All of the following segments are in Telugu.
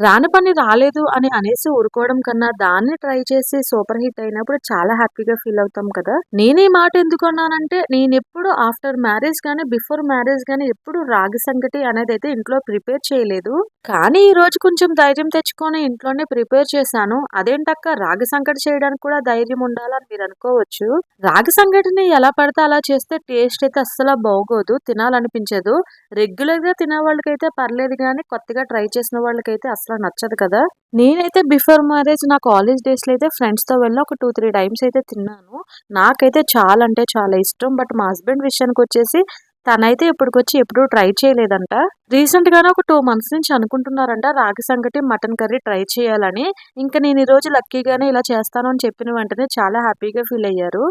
రాని పని రాలేదు అని అనేసి ఊరుకోవడం కన్నా దాన్ని ట్రై చేసి సూపర్ హిట్ అయినప్పుడు చాలా హ్యాపీగా ఫీల్ అవుతాం కదా. నేను ఈ మాట ఎందుకు అన్నానంటే నేను ఎప్పుడు ఆఫ్టర్ మ్యారేజ్ గానీ బిఫోర్ మ్యారేజ్ గానీ ఎప్పుడు రాగి సంగటి అనేది అయితే ఇంట్లో ప్రిపేర్ చేయలేదు. కానీ ఈ రోజు కొంచెం ధైర్యం తెచ్చుకొని ఇంట్లోనే ప్రిపేర్ చేశాను. అదేంటక్క? రాగి సంగటి చేయడానికి కూడా ధైర్యం ఉండాలని మీరు అనుకోవచ్చు. రాగి సంగటిని ఎలా పడితే అలా చేస్తే టేస్ట్ అయితే అస్సలు బాగోదు తినాలనిపించదు. రెగ్యులర్గా తినే వాళ్ళకైతే పర్లేదు కానీ కొత్తగా ట్రై చేసిన వాళ్ళకైతే అసలు నచ్చదు కదా. నేనైతే బిఫోర్ మ్యారేజ్ నా కాలేజ్ డేస్లో అయితే ఫ్రెండ్స్తో వెళ్ళి ఒక టూ త్రీ టైమ్స్ అయితే తిన్నాను. నాకైతే చాలా అంటే చాలా ఇష్టం. బట్ మా హస్బెండ్ విషయానికి వచ్చేసి తనైతే ఇప్పటికొచ్చి ఎప్పుడూ ట్రై చేయలేదంట. రీసెంట్ గానే ఒక టూ మంత్స్ నుంచి అనుకుంటున్నారంట రాగి సంగటి మటన్ కర్రీ ట్రై చేయాలని. ఇంకా నేను ఈ రోజు లక్కీగానే ఇలా చేస్తాను అని చెప్పిన వెంటనే చాలా హ్యాపీగా ఫీల్ అయ్యారు.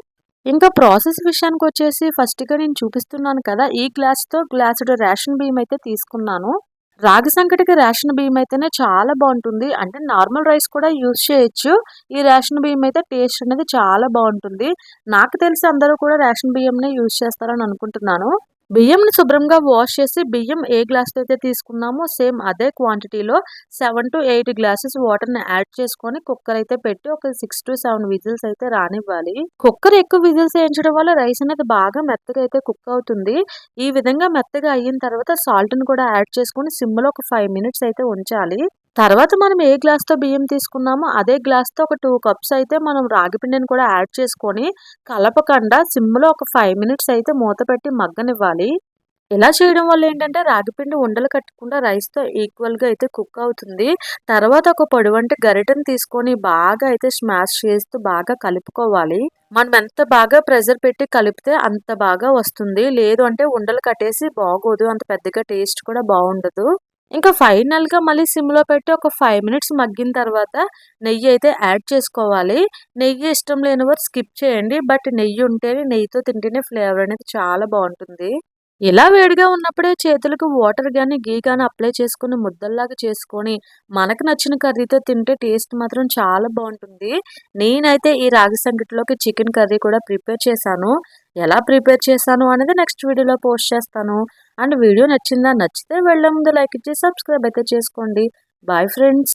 ఇంకా ప్రాసెస్ విషయానికి వచ్చేసి ఫస్ట్గా నేను చూపిస్తున్నాను కదా ఈ గ్లాస్తో గ్లాసుడు రేషన్ బియ్యం అయితే తీసుకున్నాను. రాగి సంకటికి రేషన్ బియ్యం అయితేనే చాలా బాగుంటుంది. అంటే నార్మల్ రైస్ కూడా యూజ్ చేయొచ్చు. ఈ రేషన్ బియ్యం అయితే టేస్ట్ అనేది చాలా బాగుంటుంది. నాకు తెలిసి అందరూ కూడా రేషన్ బియ్యంనే యూజ్ చేస్తారని అనుకుంటున్నాను. బియ్యంని శుభ్రంగా వాష్ చేసి బియ్యం ఏ గ్లాస్తో అయితే తీసుకున్నామో సేమ్ అదే క్వాంటిటీలో సెవెన్ టు ఎయిట్ గ్లాసెస్ వాటర్ని యాడ్ చేసుకొని కుక్కర్ అయితే పెట్టి ఒక సిక్స్ టు సెవెన్ విజిల్స్ అయితే రానివ్వాలి. కుక్కర్ ఎక్కువ విజిల్స్ వేయించడం వల్ల రైస్ అనేది బాగా మెత్తగా అయితే కుక్ అవుతుంది. ఈ విధంగా మెత్తగా అయిన తర్వాత సాల్ట్ని కూడా యాడ్ చేసుకొని సిమ్లో ఒక ఫైవ్ మినిట్స్ అయితే ఉంచాలి. తర్వాత మనం ఏ గ్లాస్తో బియ్యం తీసుకున్నామో అదే గ్లాస్తో ఒక టూ కప్స్ అయితే మనం రాగి పిండిని కూడా యాడ్ చేసుకొని కలపకుండా సిమ్లో ఒక ఫైవ్ మినిట్స్ అయితే మూత పెట్టి మగ్గనివ్వాలి. ఇలా చేయడం వల్ల ఏంటంటే రాగిపిండి ఉండలు కట్టకుండా రైస్తో ఈక్వల్గా అయితే కుక్ అవుతుంది. తర్వాత ఒక పొడివంటి గరిటెను తీసుకొని బాగా అయితే స్మాష్ చేస్తూ బాగా కలుపుకోవాలి. మనం ఎంత బాగా ప్రెజర్ పెట్టి కలిపితే అంత బాగా వస్తుంది. లేదు అంటే ఉండలు కట్టేసి బాగోదు అంత పెద్దగా టేస్ట్ కూడా బాగుండదు. ఇంకా ఫైనల్గా మళ్ళీ సిమ్లో పెట్టి ఒక ఫైవ్ మినిట్స్ మగ్గిన తర్వాత నెయ్యి అయితే యాడ్ చేసుకోవాలి. నెయ్యి ఇష్టం లేని వారు స్కిప్ చేయండి. బట్ నెయ్యి ఉంటేనే నెయ్యితో తింటేనే ఫ్లేవర్ అనేది చాలా బాగుంటుంది. ఇలా వేడిగా ఉన్నప్పుడే చేతులకు వాటర్ కానీ గీ కానీ అప్లై చేసుకుని ముద్దల్లాగా చేసుకొని మనకు నచ్చిన కర్రీతో తింటే టేస్ట్ మాత్రం చాలా బాగుంటుంది. నేనైతే ఈ రాగి సంగటిలోకి చికెన్ కర్రీ కూడా ప్రిపేర్ చేశాను. ఎలా ప్రిపేర్ చేశాను అనేది నెక్స్ట్ వీడియోలో పోస్ట్ చేస్తాను. అండ్ వీడియో నచ్చిందా నచ్చితే వెళ్ళే ముందు లైక్ ఇచ్చి సబ్స్క్రైబ్ అయితే చేసుకోండి. Bye friends.